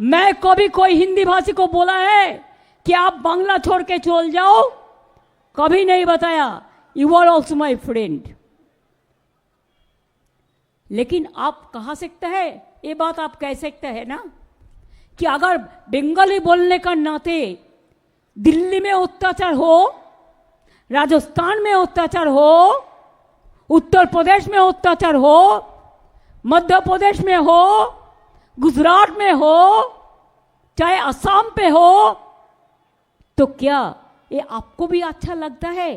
मैं कभी कोई हिंदी भाषी को बोला है कि आप बांग्ला छोड़ के चल जाओ? कभी नहीं बताया। You are also my friend लेकिन आप कहा सकते हैं? ये बात आप कह सकते हैं ना? कि अगर बंगाली बोलने का नाते दिल्ली में अत्याचार हो, राजस्थान में अत्याचार हो, उत्तर प्रदेश में अत्याचार हो, मध्य प्रदेश में हो गुजरात में हो, चाहे असम पे हो तो क्या ये आपको भी अच्छा लगता है?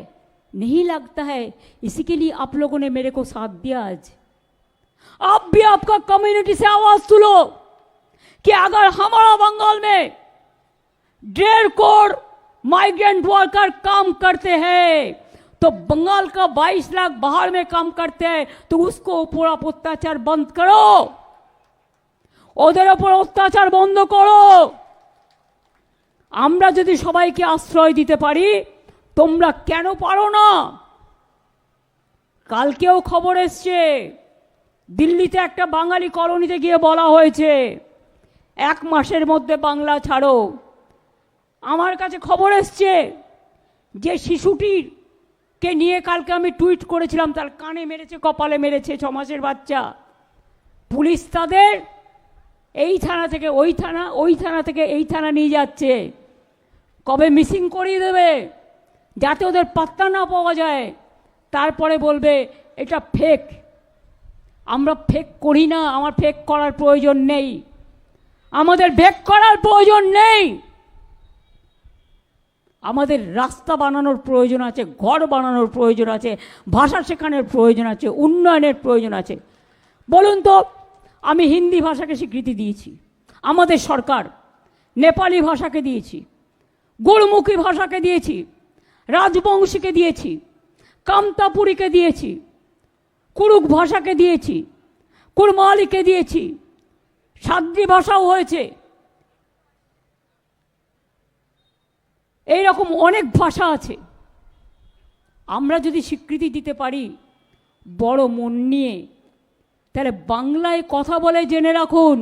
नहीं लगता है? इसी के लिए आप लोगों ने मेरे को साथ दिया आज। आप भी आपका कम्युनिटी से आवाज़ सुनो कि अगर हमारा बंगाल में डेढ़ करोड़ माइग्रेंट वर्कर काम करते हैं तो बंगाल का 22 लाख बाहर में काम करते हैं तो उसको पूरा अत्याचार बंद करो। ওদের ওপর অত্যাচার বন্ধ করো। আমরা যদি সবাইকে আশ্রয় দিতে পারি, তোমরা কেন পারো না? কালকেও খবর এসছে, দিল্লিতে একটা বাঙালি কলোনিতে গিয়ে বলা হয়েছে, এক মাসের মধ্যে বাংলা ছাড়ো। আমার কাছে খবর এসছে যে শিশুটির কে নিয়ে কালকে আমি টুইট করেছিলাম, তার কানে মেরেছে, কপালে মেরেছে ছ মাসের বাচ্চা। পুলিশ তাদের এই থানা থেকে ওই থানা ওই থানা থেকে এই থানা নিয়ে যাচ্ছে। কবে মিসিং করিয়ে দেবে? যাতে ওদের পাত্তা না পাওয়া যায়। তারপরে বলবে, এটা ফেক আমরা ফেক করি না, আমার ফেক করার প্রয়োজন নেই। আমাদের ফেক করার প্রয়োজন নেই। আমাদের রাস্তা বানানোর প্রয়োজন আছে, ঘর বানানোর প্রয়োজন আছে, ভাষা শেখানোর প্রয়োজন আছে, উন্নয়নের প্রয়োজন আছে। বলুন তো আমি হিন্দি ভাষাকে স্বীকৃতি দিয়েছি। আমাদের সরকার নেপালি ভাষাকে দিয়েছি। গুরুমুখী ভাষাকে দিয়েছি। রাজবংশীকে দিয়েছি। কামতাপুরীকে দিয়েছি। কুরুক ভাষাকে দিয়েছি। কুরমালিকে দিয়েছি। সাদ্রি ভাষাও হয়েছে। এইরকম অনেক ভাষা আছে। আমরা যদি স্বীকৃতি দিতে পারি, বড় মন নিয়ে তাহলে বাংলায় কথা বলে জেনে রাখুন।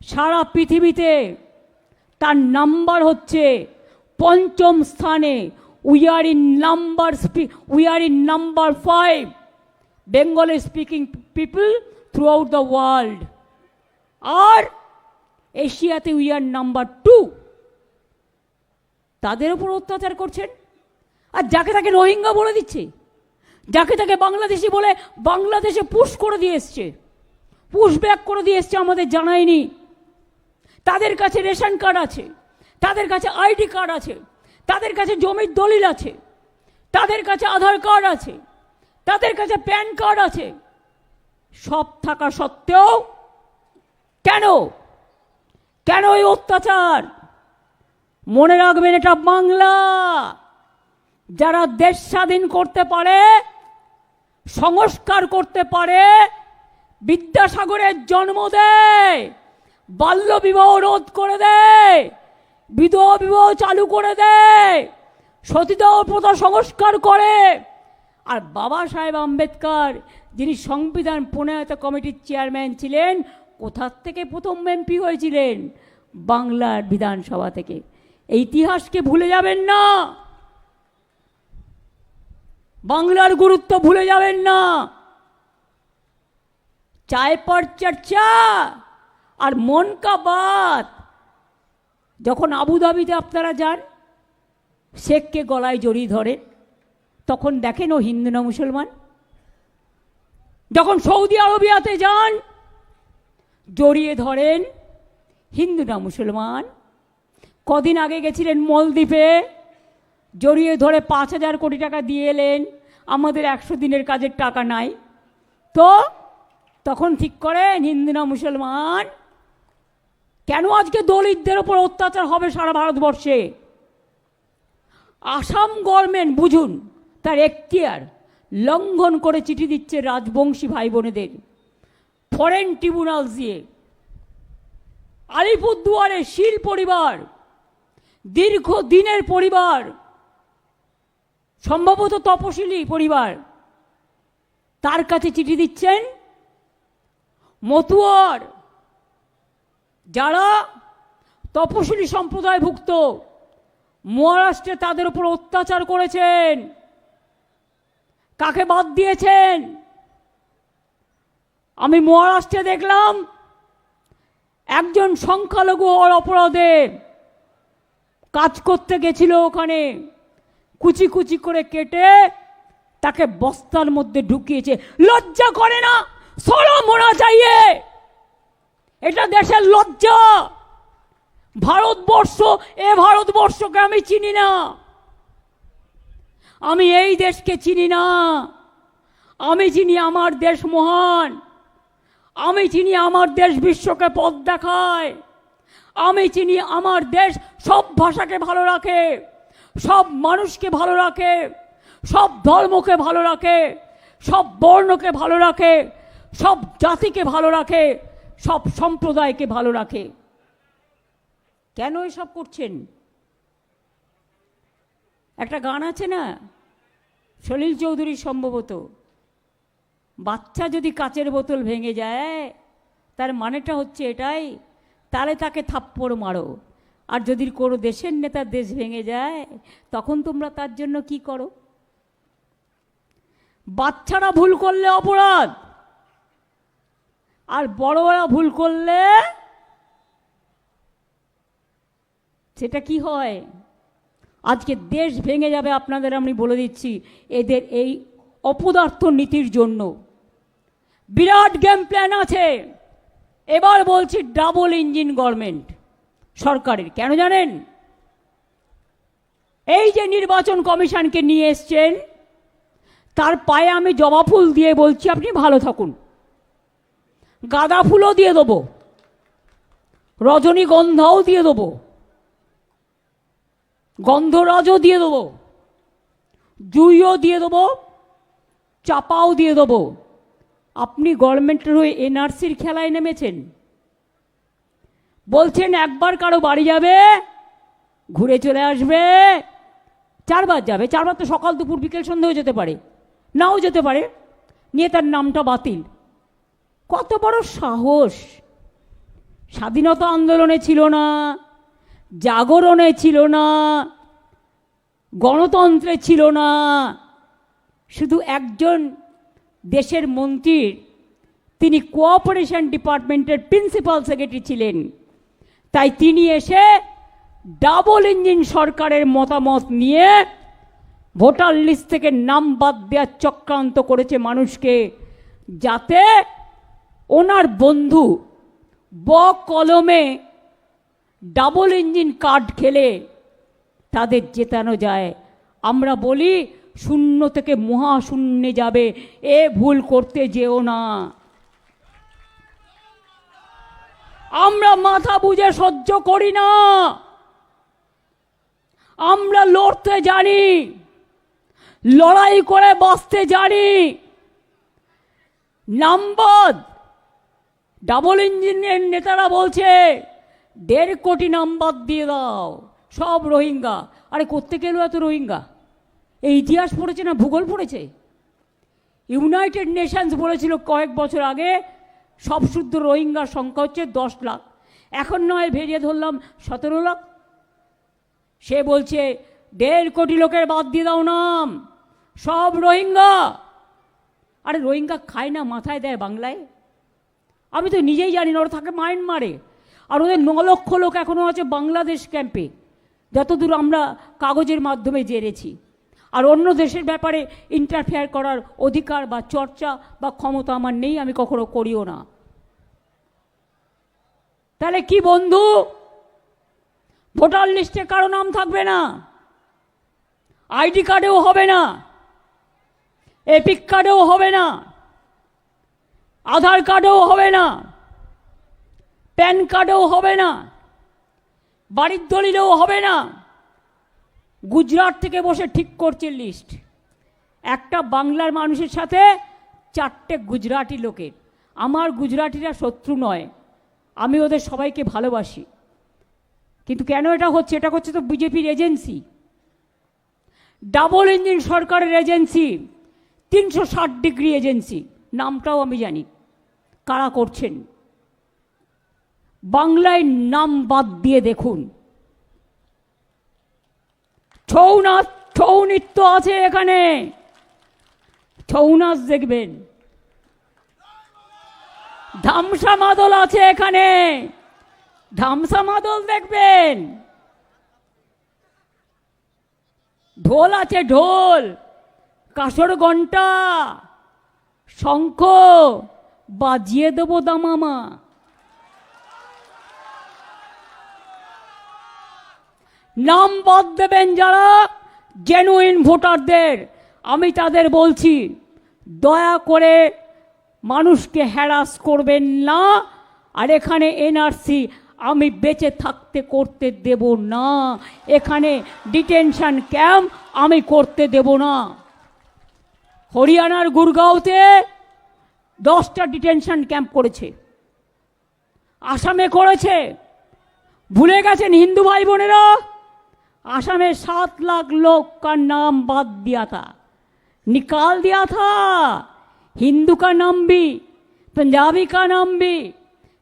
সারা পৃথিবীতে তার নাম্বার হচ্ছে পঞ্চম স্থানে। We are in number স্পি we are in number five Bengali speaking people throughout the world আর এশিয়াতে উই আর নাম্বার টু তাদের উপর অত্যাচার করছেন। আর যাকে তাকে রোহিঙ্গা বলে দিচ্ছে। যাকে তাকে বাংলাদেশি বলে বাংলাদেশে পুশ করে দিয়ে এসছে। পুশ ব্যাক করে দিয়ে এসছে আমাদের জানায়নি। তাদের কাছে রেশন কার্ড আছে, তাদের কাছে আইডি কার্ড আছে, তাদের কাছে জমির দলিল আছে, তাদের কাছে আধার কার্ড আছে, তাদের কাছে প্যান কার্ড আছে। সব থাকা সত্ত্বেও কেন? কেন এই অত্যাচার? মনে রাখবেন এটা বাংলা। যারা দেশ স্বাধীন করতে পারে সংস্কার করতে পারে বিদ্যাসাগরের জন্ম দেয়, বাল্য বিবাহ রোধ করে দেয়, বিধবা বিবাহ চালু করে দেয়, সতীদাহ প্রথা সংস্কার করে। আর বাবা সাহেব আম্বেদকর, যিনি সংবিধান প্রণয়ত কমিটির চেয়ারম্যান ছিলেন, কোথার থেকে প্রথম এমপি হয়েছিলেন? বাংলার বিধানসভা থেকে। এই ইতিহাসকে ভুলে যাবেন না। বাংলার গুরুত্ব ভুলে যাবেন না। চায় পর চর্চা আর মন কা বাত। যখন আবুধাবিতে আপনারা যান শেখকে গলায় জড়িয়ে ধরেন, তখন দেখেন ও হিন্দু না মুসলমান। যখন সৌদি আরবিয়াতে যান, জড়িয়ে ধরেন, হিন্দু না মুসলমান। কদিন আগে গেছিলেন মলদ্বীপে জড়িয়ে ধরে পাঁচ হাজার কোটি টাকা দিয়ে এলেন। আমাদের একশো দিনের কাজের টাকা নাই। তো তখন ঠিক করেন, হিন্দু না মুসলমান? কেন আজকে দলিতদের ওপর অত্যাচার হবে সারা ভারতবর্ষে? আসাম গভর্নমেন্ট, বুঝুন, তার এখতিয়ার, লঙ্ঘন করে চিঠি দিচ্ছে রাজবংশী ভাই বোনেদের ফরেন ট্রিব্যুনাল দিয়ে। আলিপুরদুয়ারে শীল পরিবার দীর্ঘ দিনের পরিবার সম্ভবত তপশিলি পরিবার। তার কাছে চিঠি দিচ্ছেন, মতুয়ার, যারা তপশিলি সম্প্রদায়ভুক্ত, মহারাষ্ট্রে তাদের উপর অত্যাচার করেছেন, কাকে বাদ দিয়েছেন? আমি মহারাষ্ট্রে দেখলাম, একজন সংখ্যালঘু হওয়ার অপরাধে কাজ করতে গেছিল ওখানে। কুচি কুচি করে কেটে তাকে বস্তার মধ্যে ঢুকিয়েছে। লজ্জা করে না? সরো মোনা চাইয়ে এটা দেশের লজ্জা। ভারতবর্ষ, এ ভারতবর্ষকে আমি চিনি না। আমি এই দেশকে চিনি না। আমি চিনি আমার দেশ মহান। আমি চিনি আমার দেশ বিশ্বকে পথ দেখায়। আমি চিনি আমার দেশ সব ভাষাকে ভালো রাখে। সব মানুষকে ভালো রাখে, সব ধর্মকে ভালো রাখে, সব বর্ণকে ভালো রাখে, সব জাতিকে ভালো রাখে, সব সম্প্রদায়কে ভালো রাখে। কেন এসব করছেন? একটা গান আছে না? সলিল চৌধুরীর সম্ভবত। বাচ্চা যদি কাচের বোতল ভেঙে যায়, তার মানেটা হচ্ছে এটাই তাহলে তাকে থাপ্পড় মারো। আর যদি কোনো দেশের নেতার দেশ ভেঙে যায়, তখন তোমরা তার জন্য কি করো? বাচ্চারা ভুল করলে অপরাধ, আর বড়রা ভুল করলে সেটা কি হয়? আজকে দেশ ভেঙে যাবে আপনাদের আমি বলে দিচ্ছি, এদের এই অপদার্থ নীতির জন্য। বিরাট গেম প্ল্যান আছে। এবার বলছি ডাবল ইঞ্জিন গভর্নমেন্ট সরকারের, কেন জানেন? এই যে নির্বাচন কমিশনকে নিয়ে এসছেন, তার পায়ে আমি জবা ফুল দিয়ে বলছি, আপনি ভালো থাকুন। গাঁদা ফুলও দিয়ে দেবো। রজনীগন্ধাও দিয়ে দেবো। গন্ধরাজও দিয়ে দেবো। জুইও দিয়ে দেবো। চাপাও দিয়ে দেবো। আপনি গভর্নমেন্টের হয়ে এনআরসির খেলায় নেমেছেন। বলছেন একবার কারও বাড়ি যাবে, ঘুরে চলে আসবে, চারবার যাবে, চারবার তো সকাল দুপুর বিকেল সন্ধ্যেও যেতে পারে, নাও যেতে পারে, নিয়ে তার নামটা বাতিল। কত বড় সাহস! স্বাধীনতা আন্দোলনে ছিল না, জাগরণে ছিল না, গণতন্ত্রে ছিল না, শুধু একজন দেশের মন্ত্রীর তিনি কোঅপারেশন ডিপার্টমেন্টের প্রিন্সিপাল সেক্রেটারি ছিলেন। তাই তিনি এসে ডাবল ইঞ্জিন সরকারের মতামত নিয়ে ভোটার লিস্ট থেকে নাম বাদ দেওয়ার চক্রান্ত করেছে মানুষকে, যাতে ওনার বন্ধু ব কলমে ডাবল ইঞ্জিন কার্ড খেলে তাদের জেতানো যায়। আমরা বলি, শূন্য থেকে মহাশূন্যে যাবে, এ ভুল করতে যেও না। আমরা মাথা বুঝে সহ্য করি না। আমরা লড়তে জানি, লড়াই করে বাঁচতে জানি। নাম্বার ডাবল ইঞ্জিনের নেতারা বলছে, দেড় কোটি নাম্বার দিয়ে দাও, সব রোহিঙ্গা। আরে করতে গেল এত রোহিঙ্গা? এই ইতিহাস পড়েছে না ভূগোল পড়েছে? ইউনাইটেড নেশনস বলেছিল কয়েক বছর আগে সব শুদ্ধ রোহিঙ্গার সংখ্যা হচ্ছে দশ লাখ। এখন নয় ভেরিয়ে ধরলাম সতেরো লাখ। সে বলছে, দেড় কোটি লোকের বাদ দিয়ে দাও নাম, সব রোহিঙ্গা। আরে রোহিঙ্গা খায় না, মাথায় দেয় বাংলায়? আমি তো নিজেই জানি না, ওরা থাকে মায়ানমারে। আর ওদের ন লক্ষ লোক এখনও আছে বাংলাদেশ ক্যাম্পে যতদূর আমরা কাগজের মাধ্যমে জেনেছি। আর অন্য দেশের ব্যাপারে ইন্টারফেয়ার করার অধিকার বা চর্চা বা ক্ষমতা আমার নেই, আমি কখনো করিও না। তাহলে কি বন্ধু? ভোটার লিস্টে কারও নাম থাকবে না। আইডি কার্ডেও হবে না। এপিক কার্ডেও হবে না। আধার কার্ডেও হবে না। প্যান কার্ডেও হবে না। বাড়ির দলিলেও হবে না। গুজরাট থেকে বসে ঠিক করছে লিস্ট একটা বাংলার মানুষের সাথে চারটে গুজরাটি লোকের। আমার গুজরাটিরা শত্রু নয়, আমি ওদের সবাইকে ভালোবাসি। কিন্তু কেন এটা হচ্ছে? এটা হচ্ছে তো বিজেপির এজেন্সি ডাবল ইঞ্জিন সরকারের এজেন্সি তিনশো ষাট ডিগ্রি এজেন্সি নামটাও আমি জানি। কারা করছেন? বাংলায় নাম বাদ দিয়ে দেখুন। ছৌ নাচ ছৌ নৃত্য আছে এখানে। ছৌ নাচ দেখবেন। ধামসা মাদল আছে এখানে। ধামসা মাদল দেখবেন। ঢোল আছে ঢোল, কাসর ঘণ্টা শঙ্খ, বাজিয়ে দেবো দামামা। নাম বাদ দেবেন যারা জেনুইন ভোটারদের। আমি তাদের বলছি, দয়া করে মানুষকে হ্যারাস করবেন না, আর এখানে এনআরসি আমি বেঁচে থাকতে করতে দেব না। এখানে ডিটেনশন ক্যাম্প আমি করতে দেব না। হরিয়ানার গুরগাঁওতে দশটা ডিটেনশন ক্যাম্প করেছে। আসামে করেছে। ভুলে গেছেন হিন্দু ভাই বোনেরা? आसाम सात लाख लोग का नाम बात दिया था। निकाल दिया था। हिंदू का नाम भी, पंजाबी का नाम भी,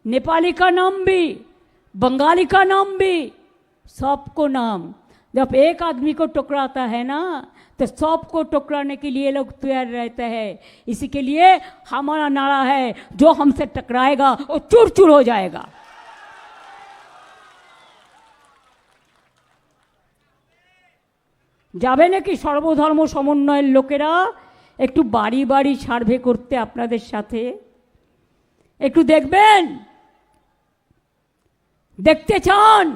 नेपाली का नाम भी, बंगाली का नाम भी, सबको नाम। जब एक आदमी को टकराता है ना तो सबको टकराने के लिए लोग तैयार रहते हैं। इसी के लिए हमारा नारा है, जो हमसे टकराएगा, वो चूर चूर हो जाएगा। যাবে নাকি সর্বধর্ম সমন্বয়ের লোকেরা? একটু বাড়ি বাড়ি সার্ভে করতে আপনাদের সাথে। একটু দেখবেন? দেখতে চান?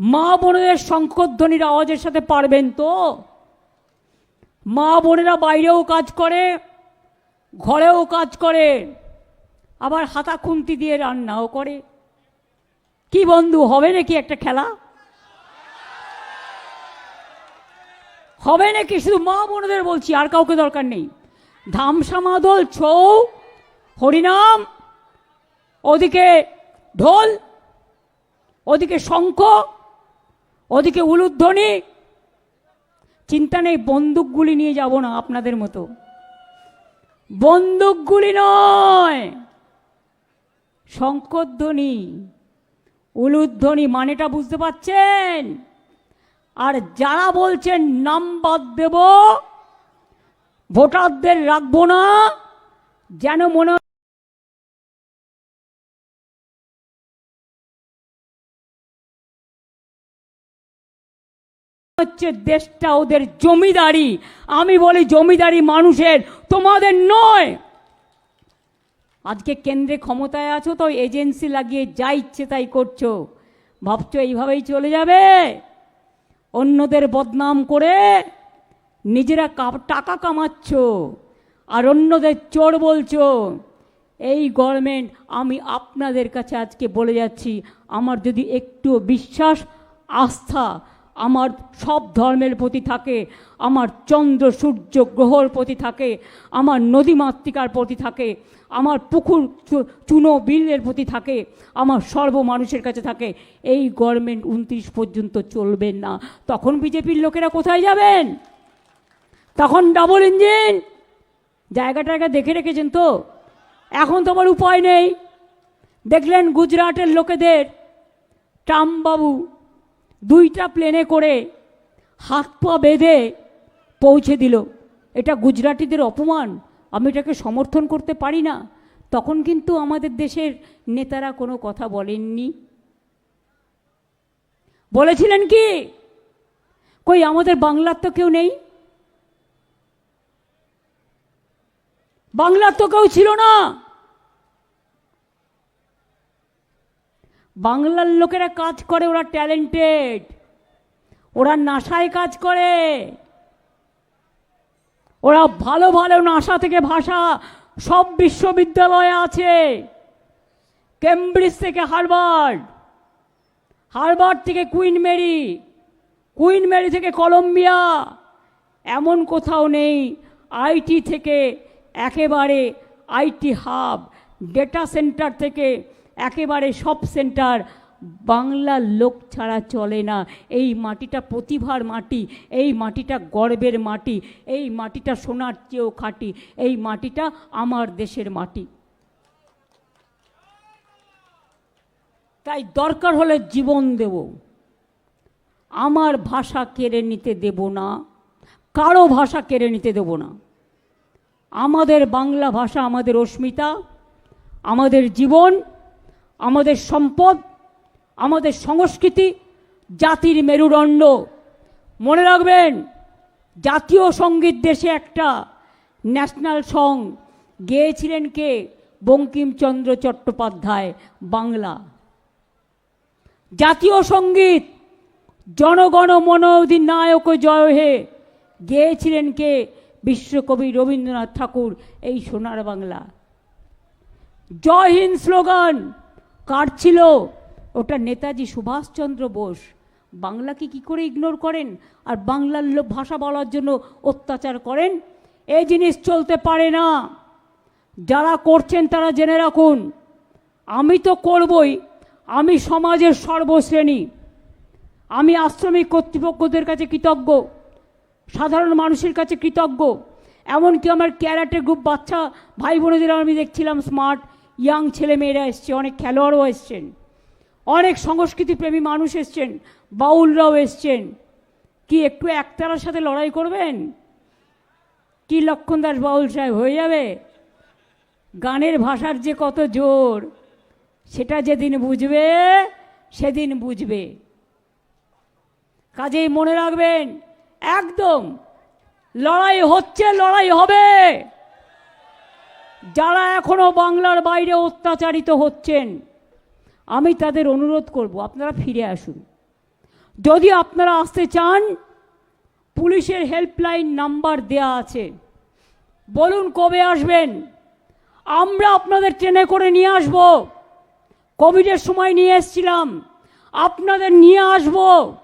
মা বোনেদের শঙ্করধ্বনির আওয়াজের সাথে পারবেন তো? মা বোনেরা বাইরেও কাজ করে, ঘরেও কাজ করে, আবার হাতা খুন্তি দিয়ে রান্নাও করে। কি বন্ধু, হবে নাকি একটা খেলা? হবে নাকি? শুধু মা বোনদের বলছি, আর কাউকে দরকার নেই। ধামসা মাদল ছৌ, হরিনাম, ওদিকে ঢোল, ওদিকে শঙ্খ, ওদিকে উলুধ্বনি। চিন্তা নেই, বন্দুকগুলি নিয়ে যাব না আপনাদের মতো। বন্দুকগুলি নয়, শঙ্করধ্বনি, উলুধ্বনি, মানেটা বুঝতে পাচ্ছেন আর যারা বলছেন নাম বাদ দেব, ভোটারদের রাখব না, যেন মনে হচ্ছে দেশটা ওদের জমিদারি। আমি বলি জমিদারি মানুষের, তোমাদের নয়। আজকে কেন্দ্রে ক্ষমতায় আছো, তো এজেন্সি লাগিয়ে যা ইচ্ছে তাই করছ। ভাবছ এইভাবেই চলে যাবে? অন্যদের বদনাম করে নিজেরা টাকা কামাচ্ছ আর অন্যদের চোর বলছো। এই গভর্নমেন্ট আমি আপনাদের কাছে আজকে বলে যাচ্ছি, আমার যদি একটু বিশ্বাস, আস্থা আমার সব ধর্মের প্রতি থাকে, আমার চন্দ্র সূর্য গ্রহর প্রতি থাকে, আমার নদী মাতৃকার প্রতি থাকে আমার পুকুর চুনো বিলের প্রতি থাকে, আমার সর্ব মানুষের কাছে থাকে, এই গভর্নমেন্ট উনত্রিশ পর্যন্ত চলবেন না। তখন বিজেপির লোকেরা কোথায় যাবেন? তখন ডাবল ইঞ্জিন জায়গাটাকে দেখে রেখেছেন তো? এখন তো আমার উপায় নেই। দেখলেন গুজরাটের লোকেদের ট্রাম্পবাবু দুইটা প্লেনে করে হাত পা বেঁধে পৌঁছে দিল। এটা গুজরাটিদের অপমান। আমি এটাকে সমর্থন করতে পারি না। তখন কিন্তু আমাদের দেশের নেতারা কোনো কথা বলেননি। বলেছিলেন কি? কই, আমাদের বাংলার তো কেউ নেই। বাংলার তো কেউ ছিল না। বাংলার লোকেরা কাজ করে, ওরা ট্যালেন্টেড ওরা নাসায় কাজ করে। ওরা ভালো ভালো নাসা থেকে ভাষা সব বিশ্ববিদ্যালয়ে আছে। কেমব্রিজ থেকে হারবার্ড হারবার্ড থেকে কুইন মেরি কুইন মেরি থেকে কলম্বিয়া, এমন কোথাও নেই আইটি থেকে একেবারে আইটি হাব, ডেটা সেন্টার থেকে একেবারে সব সেন্টার বাংলার লোক ছাড়া চলে না। এই মাটিটা প্রতিভার মাটি, এই মাটিটা গর্বের মাটি, এই মাটিটা সোনার চেয়েও খাটি, এই মাটিটা আমার দেশের মাটি। তাই দরকার হলে জীবন দেব। আমার ভাষা কেড়ে নিতে দেব না, কারও ভাষা কেড়ে নিতে দেব না। আমাদের বাংলা ভাষা আমাদের অস্মিতা, আমাদের জীবন, আমাদের সম্পদ আমাদের সংস্কৃতি জাতির মেরুদণ্ড। মনে রাখবেন, জাতীয় সংগীত দেশে একটা ন্যাশনাল সং গেয়েছিলেন কে? বঙ্কিমচন্দ্র চট্টোপাধ্যায়, বাংলা। জাতীয় সংগীত, জনগণ মন অধিনায়ক জয় হে, গেয়েছিলেন কে? বিশ্বকবি রবীন্দ্রনাথ ঠাকুর, এই সোনার বাংলা। জয় হিন্দ স্লোগান, কার ছিল? ওটা নেতাজি সুভাষচন্দ্র বোস। বাংলাকে কি করে ইগনোর করেন? আর বাংলার লোক ভাষা বলার জন্য অত্যাচার করেন? এই জিনিস চলতে পারে না। যারা করছেন তারা জেনে রাখুন, আমি তো করবই। আমি সমাজের সর্বশ্রেণী। আমি আশ্রমিক কর্তৃপক্ষদের কাছে কৃতজ্ঞ। সাধারণ মানুষের কাছে কৃতজ্ঞ। এমনকি আমার ক্যারাটে গ্রুপ বাচ্চা ভাই বোনেদের আমি দেখছিলাম স্মার্ট ইয়াং ছেলে মেয়েরা এসছে, অনেক খেলোয়াড়ও এসছেন। অনেক সংস্কৃতিপ্রেমী মানুষ এসছেন, বাউলরাও এসছেন। কি একটু একতারার সাথে লড়াই করবেন? কি লক্ষণ দাস বাউল সাহেব হয়ে যাবে? গানের ভাষার যে কত জোর, সেটা যেদিন বুঝবে, সেদিন বুঝবে। কাজেই মনে রাখবেন, একদম লড়াই হচ্ছে, লড়াই হবে। যারা এখনও বাংলার বাইরে অত্যাচারিত হচ্ছেন আমি তাদের অনুরোধ করব, আপনারা ফিরে আসুন। যদি আপনারা আসতে চান, পুলিশের হেল্পলাইন নাম্বার দেয়া আছে। বলুন কবে আসবেন? আমরা আপনাদের ট্রেনে করে নিয়ে আসব। কোভিডের সময় নিয়ে এসছিলাম। আপনাদের নিয়ে আসব।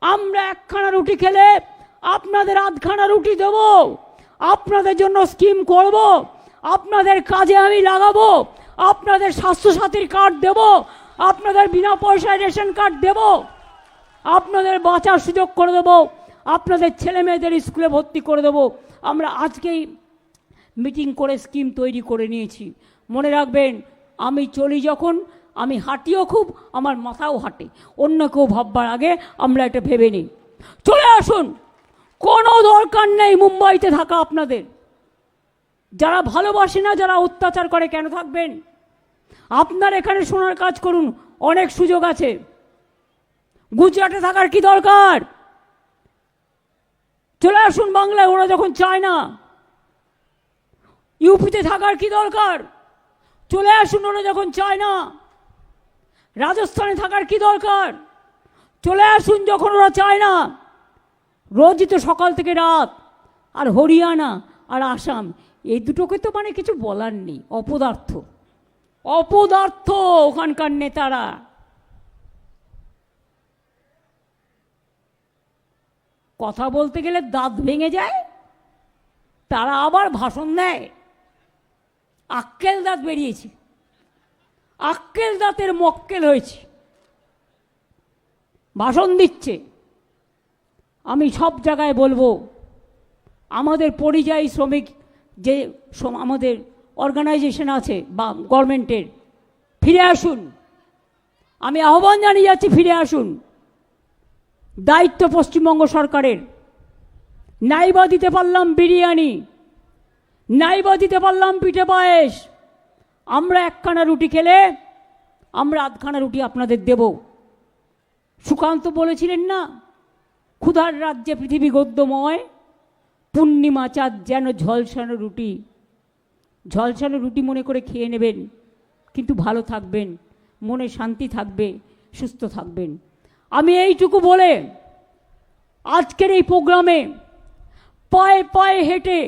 আমরা একখানা রুটি খেলে আপনাদের আধখানা রুটি দেব। আপনাদের জন্য স্কিম করব। আপনাদের কাজে আমি লাগাবো। আপনাদের স্বাস্থ্যসাথীর কার্ড দেব। আপনাদের বিনা পয়সায় রেশন কার্ড দেব। আপনাদের বাঁচার সুযোগ করে দেবো। আপনাদের ছেলে মেয়েদের স্কুলে ভর্তি করে দেবো। আমরা আজকেই মিটিং করে স্কিম তৈরি করে নিয়েছি। মনে রাখবেন, আমি চলি যখন, আমি হাঁটিও খুব, আমার মাথাও হাঁটে। অন্য কেউ ভাববার আগে আমরা এটা ভেবে নিই। চলে আসুন। কোনো দরকার নেই মুম্বাইতে থাকা আপনাদের। যারা ভালোবাসে না, যারা অত্যাচার করে, কেন থাকবেন? আপনার এখানে শোনার কাজ করুন, অনেক সুযোগ আছে। গুজরাটে থাকার কি দরকার? চলে আসুন বাংলায়, ওরা যখন চায় না। ইউপিতে থাকার কি দরকার? চলে আসুন, ওরা যখন চায় না। রাজস্থানে থাকার কি দরকার? চলে আসুন যখন ওরা চায় না। রোজই তো সকাল থেকে রাত, আর হরিয়ানা আর আসাম এই দুটোকে তো মানে কিছু বলার নেই, অপদার্থ। অপদার্থ ওখানকার নেতারা। কথা বলতে গেলে দাঁত ভেঙে যায়, তারা আবার ভাষণ দেয়। আক্কেল দাঁত বেরিয়েছে, আক্কেল দাঁতের মক্কেল হয়েছে। ভাষণ দিচ্ছে। আমি সব জায়গায় বলব, আমাদের পরিযায়ী শ্রমিক যে আমাদের অর্গানাইজেশন আছে বা গভর্নমেন্টের ফিরে আসুন। আমি আহ্বান জানিয়ে যাচ্ছি, ফিরে আসুন। দায়িত্ব পশ্চিমবঙ্গ সরকারের। নাইবা দিতে পারলাম বিরিয়ানি, নাইবা দিতে পারলাম পিঠে পায়েস। আমরা একখানা রুটি খেলে, আমরা আধখানা রুটি আপনাদের দেব। সুকান্ত বলেছিলেন না, ক্ষুধার রাজ্যে পৃথিবী গদ্যময়। পূর্ণিমা চাঁদ যেন ঝলসানো রুটি। ঝলসানো রুটি মনে করে খেয়ে নেবেন, কিন্তু ভালো থাকবেন, মনে শান্তি থাকবে, সুস্থ থাকবেন। আমি এইটুকু বলে আজকের এই প্রোগ্রামে পায়ে পায়ে হেঁটে,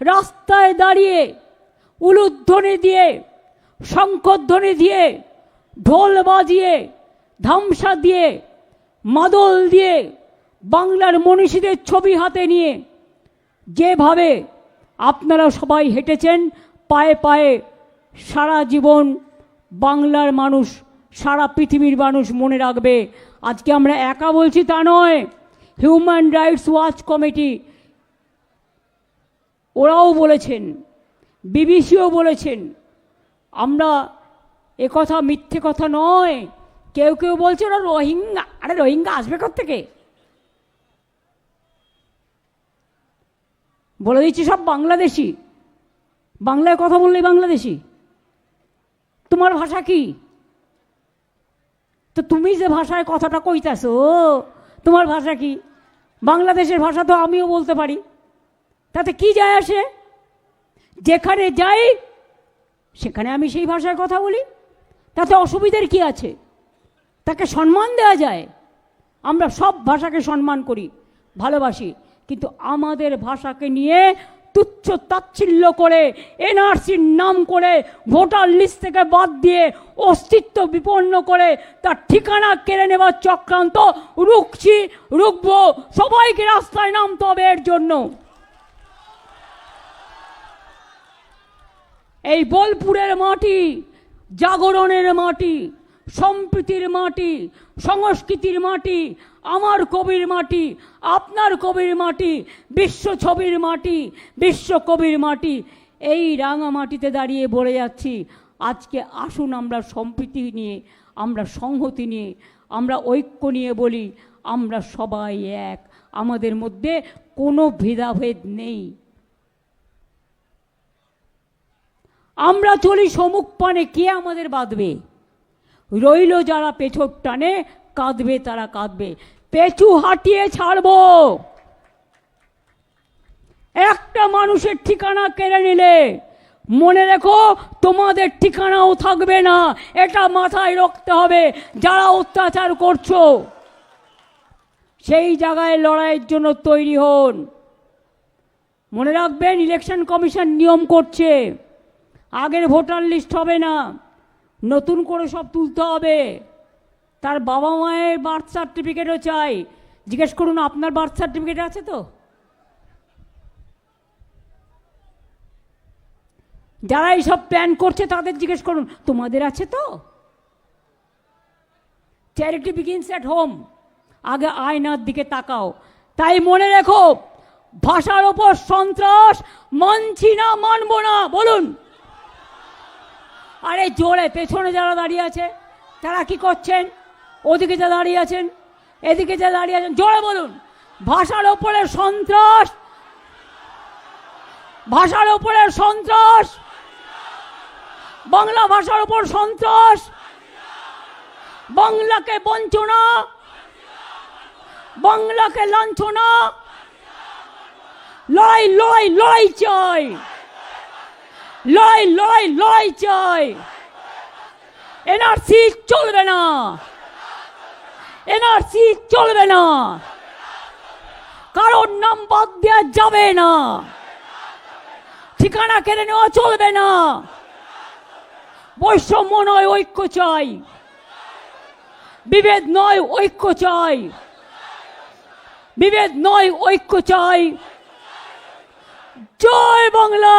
রাস্তায় দাঁড়িয়ে, উলুধ্বনি দিয়ে, শঙ্করধ্বনি দিয়ে, ঢোল বাজিয়ে, ধামসা দিয়ে, মাদল দিয়ে, বাংলার মনীষীদের ছবি হাতে নিয়ে যেভাবে আপনারা সবাই হেঁটেছেন, পায়ে পায়ে সারা জীবন বাংলার মানুষ, সারা পৃথিবীর মানুষ মনে রাখবে। আজকে আমরা একা বলছি তা নয়। হিউম্যান রাইটস ওয়াচ কমিটি ওরাও বলেছেন, বিবিসিও বলেছেন, আমরা কথা মিথ্যে কথা নয়। কেউ কেউ বলছে ওরা রোহিঙ্গা। আরে রোহিঙ্গা আসবে থেকে বলে দিচ্ছি সব বাংলাদেশি। বাংলায় কথা বললেই বাংলাদেশি। তোমার ভাষা কি? তো তুমি যে ভাষায় কথাটা কইতাছো, তোমার ভাষা কি? বাংলাদেশের ভাষা তো আমিও বলতে পারি। তাতে কি যায় আসে? যেখানে যাই, সেখানে আমি সেই ভাষায় কথা বলি। তাতে অসুবিধার কি আছে? তাকে সম্মান দেওয়া যায়। আমরা সব ভাষাকে সম্মান করি, ভালোবাসি। কিন্তু আমাদের ভাষাকে নিয়ে তুচ্ছ তাচ্ছিল্য করে এনআরসির নাম করে ভোটার লিস্ট থেকে বাদ দিয়ে অস্তিত্ব বিপন্ন করে তার ঠিকানা কেড়ে নেবার চক্রান্ত রুখছি, রুখবো। সবাইকে রাস্তায় নামতে হবে এর জন্য। এই বোলপুরের মাটি, জাগরণের মাটি সম্প্রীতির মাটি, সংস্কৃতির মাটি, আমার কবির মাটি, আপনার কবির মাটি, বিশ্ব ছবির মাটি, বিশ্ব কবির মাটি, এই রাঙা মাটিতে দাঁড়িয়ে বলে যাচ্ছি, আজকে আসুন আমরা সম্প্রীতি নিয়ে, আমরা সংহতি নিয়ে, আমরা ঐক্য নিয়ে বলি, আমরা সবাই এক, আমাদের মধ্যে কোনো ভেদাভেদ নেই। আমরা চলি সমুখ পানে, কে আমাদের বাঁধবে? রইল যারা পেছর টানে, কাঁদবে তারা কাঁদবে। পেছু হাঁটিয়ে ছাড়বো। একটা মানুষের ঠিকানা কেড়ে নিলে, মনে রেখো তোমাদের ঠিকানাও থাকবে না, এটা মাথায় রাখতে হবে যারা অত্যাচার করছ। সেই জায়গায় লড়াইয়ের জন্য তৈরি হন। মনে রাখবেন ইলেকশন কমিশন নিয়ম করছে। আগের ভোটার লিস্ট হবে না। নতুন করে সব তুলতে হবে। তার বাবা মায়ের বার্থ সার্টিফিকেটও চাই। জিজ্ঞেস করুন, আপনার বার্থ সার্টিফিকেট আছে তো? যারা এইসব প্ল্যান করছে, তাদের জিজ্ঞেস করুন, তোমাদের আছে তো? চ্যারিটি বিগিনস অ্যাট হোম আগে আয়নার দিকে তাকাও। তাই মনে রেখো, ভাষার ওপর সন্ত্রাস মানছি না মানবো না, বলুন। আরে জোরে, পেছনে যারা দাঁড়িয়ে আছে, তারা কি করছেন? ওদিকে যা দাঁড়িয়ে আছেন, এদিকে যা দাঁড়িয়ে আছেন, জোরে বলুন। ভাষার ওপরে সন্ত্রাস। ভাষার ওপরে সন্ত্রাস। বাংলা ভাষার ওপর সন্ত্রাস। বাংলাকে বঞ্চনা। বাংলাকে লাঞ্ছনা। লড়াই লড়াই লড়াই চাই। লড়াই লড়াই লড়াই চাই এনআরসি চলবে না। এনআরসি চলবে না। কারোর নাম বাদ দেওয়া যাবে না। ঠিকানা কেড়ে নেওয়া চলবে না। বৈষম্য নয়, ঐক্য চাই। বিভেদ নয়, ঐক্য চাই। বিভেদ নয়, ঐক্য চাই। জয় বাংলা!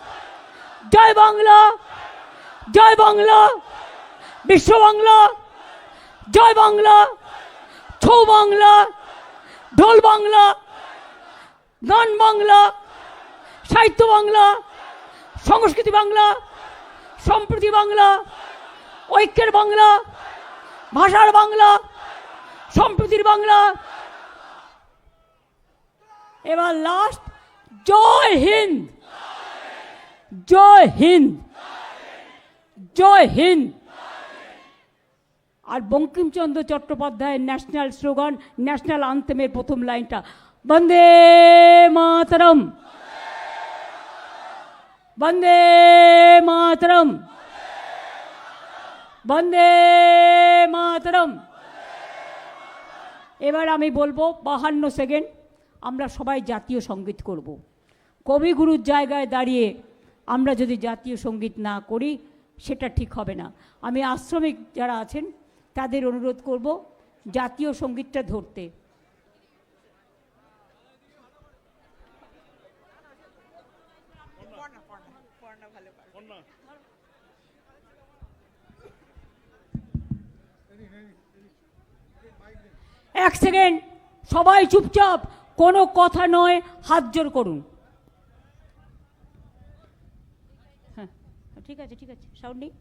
জয় বাংলা জয় বাংলা, বিশ্ব বাংলা, জয় বাংলা, ছৌ বাংলা, ঢোল বাংলা, গান বাংলা, সাহিত্য বাংলা, সংস্কৃতি বাংলা, সম্প্রীতি বাংলা, ঐক্যের বাংলা, ভাষার বাংলা, সম্প্রীতির বাংলা। এবার লাস্ট জয় হিন্দ। জয় হিন্দ। জয় হিন্দ। আর বঙ্কিমচন্দ্র চট্টোপাধ্যায়ের ন্যাশনাল স্লোগান, ন্যাশনাল আন্তেমের প্রথম লাইনটা, বন্দে মাতরম। বন্দে মাতরম। বন্দে মাতরম। এবার আমি বলব, বাহান্ন সেকেন্ড, আমরা সবাই জাতীয় সংগীত করব। কবিগুরুর জায়গায় দাঁড়িয়ে আমরা যদি জাতীয় সংগীত না করি, সেটা ঠিক হবে না। আমি আশ্রমিক যারা আছেন, তাদের অনুরোধ করব জাতীয় সঙ্গীতটা ধরতে। এক সেকেন্ড, সবাই চুপচাপ, কোনো কথা নয়, হাত জোর করুন হ্যাঁ ঠিক আছে ঠিক আছে। সাউন্ড? নেই